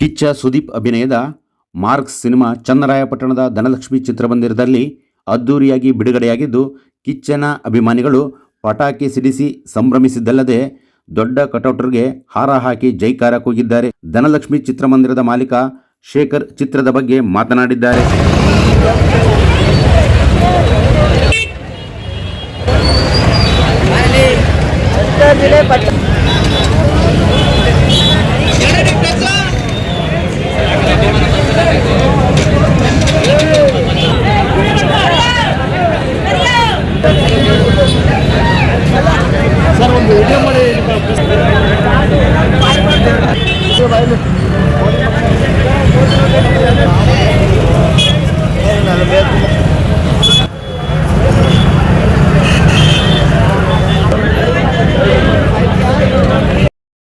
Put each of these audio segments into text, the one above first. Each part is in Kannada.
ಕಿಚ್ಚ ಸುದೀಪ್ ಅಭಿನಯದ ಮಾರ್ಕ್ಸ್ ಸಿನಿಮಾ ಚನ್ನರಾಯಪಟ್ಟಣದ ಧನಲಕ್ಷ್ಮಿ ಚಿತ್ರಮಂದಿರದಲ್ಲಿ ಅದ್ದೂರಿಯಾಗಿ ಬಿಡುಗಡೆಯಾಗಿದ್ದು, ಕಿಚ್ಚನ ಅಭಿಮಾನಿಗಳು ಪಟಾಕಿ ಸಿಡಿಸಿ ಸಂಭ್ರಮಿಸಿದ್ದಲ್ಲದೆ ದೊಡ್ಡ ಕಟೌಟರ್ಗೆ ಹಾರ ಹಾಕಿ ಜೈಕಾರ ಕೂಗಿದ್ದಾರೆ ಧನಲಕ್ಷ್ಮಿ ಚಿತ್ರಮಂದಿರದ ಮಾಲೀಕ ಶೇಖರ್ ಚಿತ್ರದ ಬಗ್ಗೆ ಮಾತನಾಡಿದ್ದಾರೆ.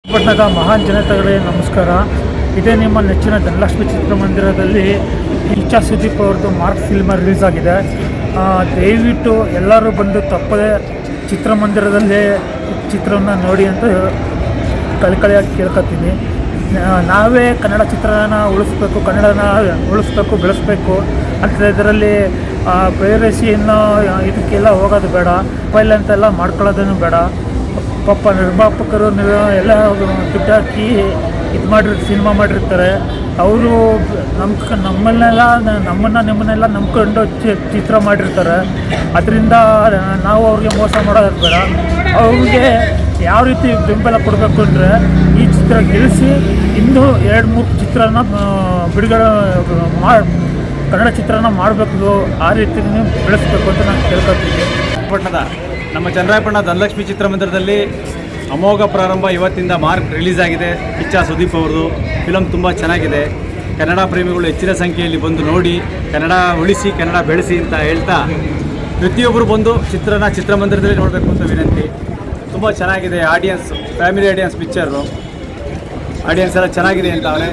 ಪಟ್ಟಣದ ಮಹಾನ್ ಜನತೆಗಳೇ, ನಮಸ್ಕಾರ. ಇದೇ ನಿಮ್ಮ ನೆಚ್ಚಿನ ಧನಲಕ್ಷ್ಮಿ ಚಿತ್ರಮಂದಿರದಲ್ಲಿ ಇಚ್ಛಾ ಸುದೀಪ್ ಅವ್ರದ್ದು ಮಾರ್ಕ್ ಫಿಲ್ಮ್ ರಿಲೀಸ್ ಆಗಿದೆ. ದಯವಿಟ್ಟು ಎಲ್ಲರೂ ಬಂದು ತಪ್ಪದೆ ಚಿತ್ರಮಂದಿರದಲ್ಲೇ ಚಿತ್ರವನ್ನು ನೋಡಿ ಅಂತ ಕಳ್ಕಳಿಯಾಗಿ ಕೇಳ್ಕೊತೀನಿ ನಾವೇ ಕನ್ನಡ ಚಿತ್ರನ ಉಳಿಸ್ಬೇಕು, ಕನ್ನಡನ ಉಳಿಸ್ಬೇಕು, ಬೆಳೆಸ್ಬೇಕು ಅಂತ ಇದರಲ್ಲಿ ಪೈರಸಿಯನ್ನು ಇದಕ್ಕೆಲ್ಲ ಹೋಗೋದು ಬೇಡ ಮೊಬೈಲ್ ಅಂತೆಲ್ಲ ಮಾಡ್ಕೊಳ್ಳೋದೇನು ಬೇಡ. ಪಾಪ ನಿರ್ಮಾಪಕರು ಎಲ್ಲ ದುಡ್ಡು ಹಾಕಿ ಇದು ಮಾಡಿರ್, ಸಿನಿಮಾ ಮಾಡಿರ್ತಾರೆ. ಅವರು ನಮ್ಮ ನಮ್ಮನ್ನೆಲ್ಲ, ನಮ್ಮನ್ನು ನಿಮ್ಮನ್ನೆಲ್ಲ ನಂಬ್ಕೊಂಡು ಚಿತ್ರ ಮಾಡಿರ್ತಾರೆ. ಅದರಿಂದ ನಾವು ಅವ್ರಿಗೆ ಮೋಸ ಮಾಡೋದು ಬೇಡ. ಅವ್ರಿಗೆ ಯಾವ ರೀತಿ ಬೆಂಬಲ ಕೊಡಬೇಕು ಅಂದರೆ ಈ ಚಿತ್ರ ಗೆಲ್ಲಿಸಿ ಇಂದು ಎರಡು, ಮೂರು ಚಿತ್ರನ ಬಿಡುಗಡೆ ಮಾಡಿ ಕನ್ನಡ ಚಿತ್ರನ ಮಾಡಬೇಕು. ಆ ರೀತಿ ಬೆಳೆಸ್ಬೇಕು ಅಂತ ನಾನು ಕೇಳ್ಕೊತೀನಿ. ಪಟ್ಟಣದ, ನಮ್ಮ ಚಂದ್ರಾಯಪಟ್ಟಣ ಧನಲಕ್ಷ್ಮಿ ಚಿತ್ರಮಂದಿರದಲ್ಲಿ ಅಮೋಘ ಪ್ರಾರಂಭ ಇವತ್ತಿಂದ ಮಾರ್ಕ್ ರಿಲೀಸ್ ಆಗಿದೆ. ಕಿಚ್ಚ ಸುದೀಪ್ ಅವ್ರದ್ದು. ಫಿಲಮ್ ತುಂಬ ಚೆನ್ನಾಗಿದೆ. ಕನ್ನಡ ಪ್ರೇಮಿಗಳು ಹೆಚ್ಚಿನ ಸಂಖ್ಯೆಯಲ್ಲಿ ಬಂದು ನೋಡಿ, ಕನ್ನಡ ಉಳಿಸಿ, ಕನ್ನಡ ಬೆಳೆಸಿ ಅಂತ ಹೇಳ್ತಾ ಪ್ರತಿಯೊಬ್ಬರು ಬಂದು ಚಿತ್ರನ ಚಿತ್ರಮಂದಿರದಲ್ಲಿ ನೋಡಬೇಕು ಅಂತ ವಿನಂತಿ. ತುಂಬ ಚೆನ್ನಾಗಿದೆ audience family audience picture audience ಎಲ್ಲ ಚೆನ್ನಾಗಿದೆ ಅಂತ ಅವರೇ